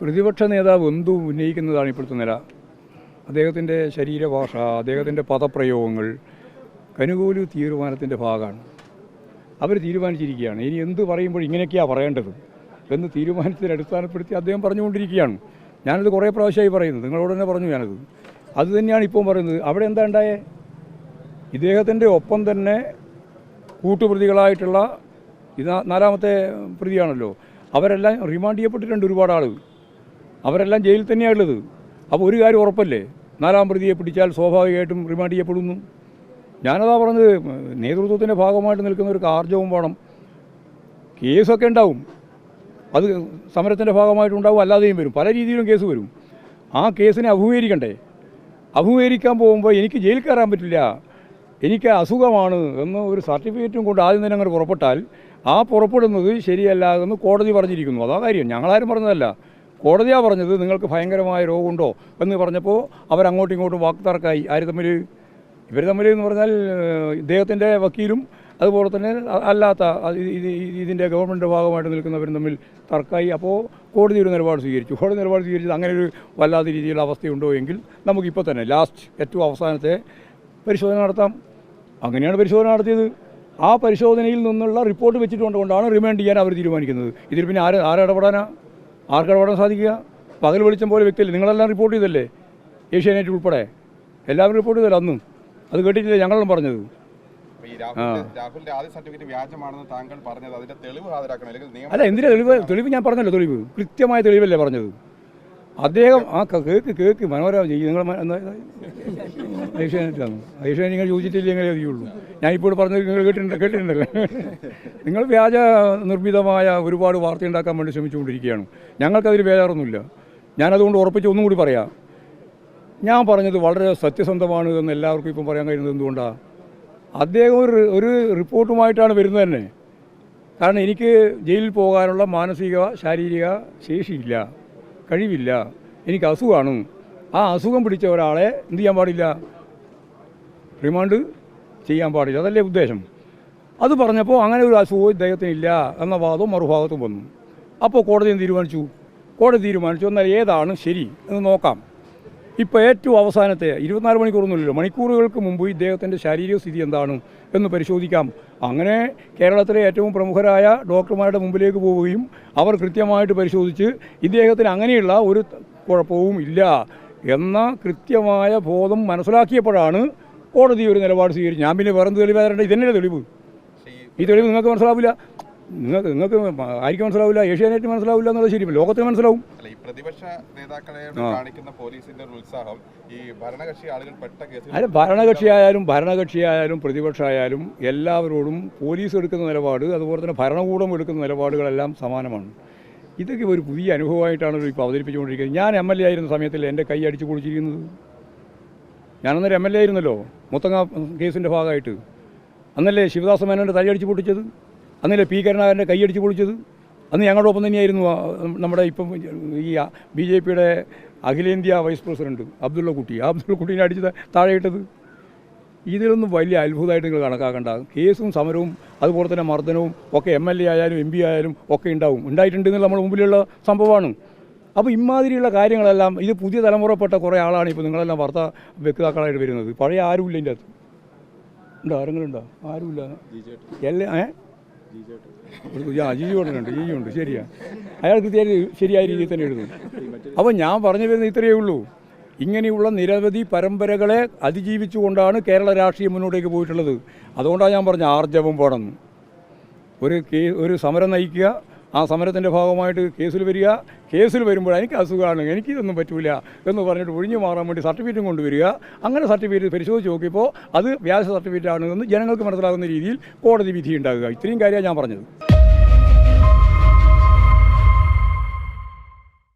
പ്രതിപക്ഷ നേതാവ് എന്തും ഉന്നയിക്കുന്നതാണ് ഇപ്പോഴത്തെ നില? അദ്ദേഹത്തിന്റെ ശരീരഭാഷ അദ്ദേഹത്തിന്റെ പദപ്രയോഗങ്ങൾ കനുകൂലു തീരുമാനത്തിന്റെ ഭാഗമാണ്. അവർ തീരുമാനിച്ചിരിക്കുകയാണ്. ഇനി എന്ത് പറയുമ്പോൾ ഇങ്ങനെയൊക്കെയാണ് പറയേണ്ടത്? എന്ന് തീരുമാനത്തിന് അടിസ്ഥാനപ്പെടുത്തി അദ്ദേഹം പറഞ്ഞുകൊണ്ടിരിക്കുകയാണ്. ഞാനത് കുറേ പ്രാവശ്യമായി പറയുന്നത് നിങ്ങളോട് തന്നെ പറഞ്ഞു ഞാനത്. അത് തന്നെയാണ് ഇപ്പോൾ പറയുന്നത്. അവിടെ എന്താ ഉണ്ടായേ? ഇദ്ദേഹത്തിന്റെ ഒപ്പം തന്നെ കൂട്ടുപ്രതികളായിട്ടുള്ള ഇത് നാലാമത്തെ പ്രതിയാണല്ലോ അവരെല്ലാം റിമാൻഡ് ചെയ്യപ്പെട്ടിട്ടുണ്ട് ഒരുപാട് ആൾ അവരെല്ലാം ജയിലിൽ തന്നെയാണ് ഉള്ളത് അപ്പോൾ ഒരു കാര്യം ഉറപ്പല്ലേ? നാലാം പ്രതിയെ പിടിച്ചാൽ സ്വാഭാവികമായിട്ടും റിമാൻഡ് ചെയ്യപ്പെടുന്നു. ഞാനതാ പറഞ്ഞത് നേതൃത്വത്തിന്റെ ഭാഗമായിട്ട് നിൽക്കുന്ന ഒരു ആർജവും വേണം. കേസൊക്കെ ഉണ്ടാവും. അത് സമരത്തിന്റെ ഭാഗമായിട്ടുണ്ടാവും അല്ലാതെയും വരും. പല രീതിയിലും കേസ് വരും. ആ കേസിനെ അഭിമുഖീകരിക്കണ്ടേ? അഭിമുഖീകരിക്കാൻ പോകുമ്പോൾ എനിക്ക് ജയിൽ കയറാൻ പറ്റില്ല. എനിക്ക് അസുഖമാണ് എന്ന് ഒരു സർട്ടിഫിക്കറ്റും കൊണ്ട് ആദ്യം തന്നെ അങ്ങനെ പുറപ്പെട്ടാൽ ആ പുറപ്പെടുന്നത് ശരിയല്ല എന്ന് കോടതി പറഞ്ഞിരിക്കുന്നു. അതാ കാര്യം. ഞങ്ങളാരും പറഞ്ഞതല്ല. കോടതിയാണ് പറഞ്ഞത് നിങ്ങൾക്ക് ഭയങ്കരമായ രോഗമുണ്ടോ എന്ന് പറഞ്ഞപ്പോൾ അവരങ്ങോട്ടും ഇങ്ങോട്ടും വാക്തർക്കായി ആര് തമ്മിൽ ഇവർ തമ്മിൽ എന്ന് പറഞ്ഞാൽ ഇദ്ദേഹത്തിന്റെ വക്കീലും അതുപോലെ തന്നെ അല്ലാത്ത ഇതിന്റെ ഗവൺമെന്റ് ഭാഗമായിട്ട് നിൽക്കുന്നവരും തമ്മിൽ തർക്കമായി. അപ്പോൾ കോടതി ഒരു നിലപാട് സ്വീകരിച്ചു. കോടതി നിലപാട് സ്വീകരിച്ചത് അങ്ങനെ ഒരു വല്ലാത്ത രീതിയിലുള്ള അവസ്ഥയുണ്ടോ എങ്കിൽ നമുക്കിപ്പോൾ തന്നെ ലാസ്റ്റ് ഏറ്റവും അവസാനത്തെ പരിശോധന നടത്താം. അങ്ങനെയാണ് പരിശോധന നടത്തിയത്. ആ പരിശോധനയിൽ നിന്നുള്ള റിപ്പോർട്ട് വെച്ചിട്ടുകൊണ്ടാണ് റിമാൻഡ് ചെയ്യാൻ അവർ തീരുമാനിക്കുന്നത്. ഇതിൽ പിന്നെ ആരെ ആരെ ആര് ആരിടപെടാനാ ആർക്കിടപെടാൻ സാധിക്കുക? പകൽ വെളിച്ചം പോലെ വ്യക്തിയല്ലേ. നിങ്ങളെല്ലാം റിപ്പോർട്ട് ചെയ്തല്ലേ? ഏഷ്യാനെറ്റ് ഉൾപ്പെടെ. എല്ലാവരും റിപ്പോർട്ട് ചെയ്തല്ലോ അന്നും? അത് കേട്ടിട്ടില്ല ഞങ്ങളും പറഞ്ഞത്. അല്ല എന്തിനാ തെളിവ്? തെളിവ് ഞാൻ പറഞ്ഞല്ലോ തെളിവ്. കൃത്യമായ തെളിവല്ലേ പറഞ്ഞത്. അദ്ദേഹം ആ കേക്ക് കേക്ക് മനോരമ ചെയ്യും നിങ്ങൾ ഏഷ്യാനെറ്റാണ് ഏഷ്യാനെ നിങ്ങൾ ചോദിച്ചിട്ടില്ല എങ്ങനെ അറിയുള്ളൂ. ഞാൻ ഇപ്പോൾ പറഞ്ഞത് നിങ്ങൾ കേട്ടിട്ടുണ്ട് കേട്ടിട്ടുണ്ടല്ലോ? നിങ്ങൾ വ്യാജ നിർമ്മിതമായ ഒരുപാട് വാർത്ത ഉണ്ടാക്കാൻ വേണ്ടി ശ്രമിച്ചുകൊണ്ടിരിക്കുകയാണ്. ഞങ്ങൾക്കതിൽ ബേജാറൊന്നുമില്ല ഞാനതുകൊണ്ട് ഉറപ്പിച്ച് ഒന്നും കൂടി പറയാം. ഞാൻ പറഞ്ഞത് വളരെ സത്യസന്ധമാണ് എന്ന് എല്ലാവർക്കും ഇപ്പം പറയാൻ കഴിയുന്നത് എന്തുകൊണ്ടാണ് അദ്ദേഹം ഒരു ഒരു റിപ്പോർട്ടുമായിട്ടാണ് വരുന്നത് തന്നെ. കാരണം എനിക്ക് ജയിലിൽ പോകാനുള്ള മാനസിക ശാരീരിക ശേഷിയില്ല. കഴിവില്ല. എനിക്ക് അസുഖമാണ് ആ അസുഖം പിടിച്ച ഒരാളെ എന്ത് ചെയ്യാൻ പാടില്ല? റിമാൻഡ് ചെയ്യാൻ പാടില്ല. അതല്ലേ ഉദ്ദേശം. അത് പറഞ്ഞപ്പോൾ അങ്ങനെ ഒരു അസുഖവും ഇദ്ദേഹത്തിനില്ല എന്ന വാദവും മറുഭാഗത്തും വന്നു. അപ്പോൾ കോടതി തീരുമാനിച്ചു? കോടതി തീരുമാനിച്ചു. എന്നാൽ ഏതാണ് ശരി എന്ന് നോക്കാം. ഇപ്പോൾ ഏറ്റവും അവസാനത്തെ ഇരുപത്തിനാല് മണിക്കൂറൊന്നുമില്ലല്ലോ. മണിക്കൂറുകൾക്ക് മുമ്പ് ഇദ്ദേഹത്തിന്റെ ശാരീരിക സ്ഥിതി എന്താണ് എന്ന് പരിശോധിക്കാം. അങ്ങനെ കേരളത്തിലെ ഏറ്റവും പ്രമുഖരായ ഡോക്ടർമാരുടെ മുമ്പിലേക്ക് പോവുകയും അവർ കൃത്യമായിട്ട് പരിശോധിച്ച് ഇദ്ദേഹത്തിന് അങ്ങനെയുള്ള ഒരു കുഴപ്പവും ഇല്ല എന്ന കൃത്യമായ ബോധം മനസ്സിലാക്കിയപ്പോഴാണ് കോടതി ഒരു നിലപാട് സ്വീകരിച്ചു ഞാൻ പിന്നെ വേറെന്ത് തെളിവ് തരേണ്ട? ഇതന്നെ തെളിവ്? ഈ തെളിവ് നിങ്ങൾക്ക് മനസ്സിലാവില്ല. നിങ്ങൾക്ക് നിങ്ങൾക്ക് ആയിരിക്കും മനസ്സിലാവില്ല ഏഷ്യാനെറ്റ് മനസ്സിലാവില്ല എന്നുള്ളത് ശരി ലോകത്തിന് മനസ്സിലാവും. അല്ല ഈ പ്രതിപക്ഷ നേതാക്കളെ കാണിക്കുന്ന പോലീസിന്റെ ഉത്സാഹം ഈ ഭരണകക്ഷി ആളുകൾ പെട്ട കേസ് അല്ല ഭരണകക്ഷിയായാലും ഭരണകക്ഷിയായാലും പ്രതിപക്ഷമായാലും എല്ലാവരോടും പോലീസ് എടുക്കുന്ന നിലപാട് അതുപോലെ തന്നെ ഭരണകൂടം എടുക്കുന്ന നിലപാടുകളെല്ലാം സമാനമാണ്. ഇതൊക്കെ ഒരു പുതിയ അനുഭവമായിട്ടാണ് ഇപ്പോൾ അവതരിപ്പിച്ചുകൊണ്ടിരിക്കുന്നത്. ഞാൻ എം എൽ എ ആയിരുന്ന സമയത്തിൽ എന്റെ കൈ അടിച്ചു കുടിച്ചിരിക്കുന്നത് ഞാനന്നേരം എം എൽ എ ആയിരുന്നല്ലോ മുത്തങ്ങ കേസിന്റെ ഭാഗമായിട്ട്. അന്നല്ലേ ശിവദാസ മേനോന്റെ തലയടിച്ച് പൊട്ടിച്ചത്? അന്നല്ലേ പി കരുണാകരന്റെ കൈയടിച്ച് പൊളിച്ചത്? അന്ന് ഞങ്ങളുടെ ഒപ്പം തന്നെയായിരുന്നു നമ്മുടെ ഇപ്പം ഈ ബി ജെ പിയുടെ അഖിലേന്ത്യാ വൈസ് പ്രസിഡന്റ് അബ്ദുള്ള കുട്ടി. അബ്ദുള്ള കുട്ടീനെ അടിച്ച് താഴെയിട്ടത്. ഇതിലൊന്നും വലിയ അത്ഭുതമായിട്ട് നിങ്ങൾ കണക്കാക്കേണ്ട. കേസും സമരവും അതുപോലെ തന്നെ മർദ്ദനവും ഒക്കെ എം എൽ എ ആയാലും എം പി ആയാലും ഒക്കെ ഉണ്ടാവും. ഉണ്ടായിട്ടുണ്ട് എന്നുള്ള നമ്മുടെ മുമ്പിലുള്ള സംഭവമാണ്. അപ്പോൾ ഇമാതിരിയുള്ള കാര്യങ്ങളെല്ലാം ഇത് പുതിയ തലമുറപ്പെട്ട കുറേ ആളാണ് ഇപ്പോൾ നിങ്ങളെല്ലാം വാർത്ത വ്യക്താക്കളായിട്ട് വരുന്നത്. പഴയ ആരുമില്ല ഇതിന്റെ അകത്ത്? ഉണ്ടോ? ആരെങ്കിലും ഉണ്ടോ? ആരുമില്ല. എല്ലാ ഏ? ആ ജിജി ഉണ്ട് ജിജി ഉണ്ട് ശരിയാ. അയാൾ കൃത്യമായി ശരിയായ രീതിയിൽ തന്നെ എഴുതും അപ്പോൾ ഞാൻ പറഞ്ഞു വരുന്നത് ഇത്രയേ ഉള്ളൂ. ഇങ്ങനെയുള്ള നിരവധി പരമ്പരകളെ അതിജീവിച്ചുകൊണ്ടാണ് കേരള രാഷ്ട്രീയം മുന്നോട്ടേക്ക് പോയിട്ടുള്ളത്. അതുകൊണ്ടാണ് ഞാൻ പറഞ്ഞ ആർജവം വേണം ഒരു ഒരു സമരം നയിക്കുക ആ സമരത്തിന്റെ ഭാഗമായിട്ട് കേസിൽ വരിക. കേസിൽ വരുമ്പോൾ എനിക്ക് അസുഖമാണ് എനിക്കിതൊന്നും പറ്റൂല എന്ന് പറഞ്ഞിട്ട് ഒഴിഞ്ഞു മാറാൻ വേണ്ടി സർട്ടിഫിക്കറ്റും കൊണ്ടുവരിക. അങ്ങനെ സർട്ടിഫിക്കറ്റ് പരിശോധിച്ച് നോക്കിയപ്പോൾ അത് വ്യാജ സർട്ടിഫിക്കറ്റ് ആണ് എന്ന് ജനങ്ങൾക്ക് മനസ്സിലാകുന്ന രീതിയിൽ കോടതി വിധി ഉണ്ടാകുക ഇത്രയും കാര്യമാണ് ഞാൻ പറഞ്ഞത്.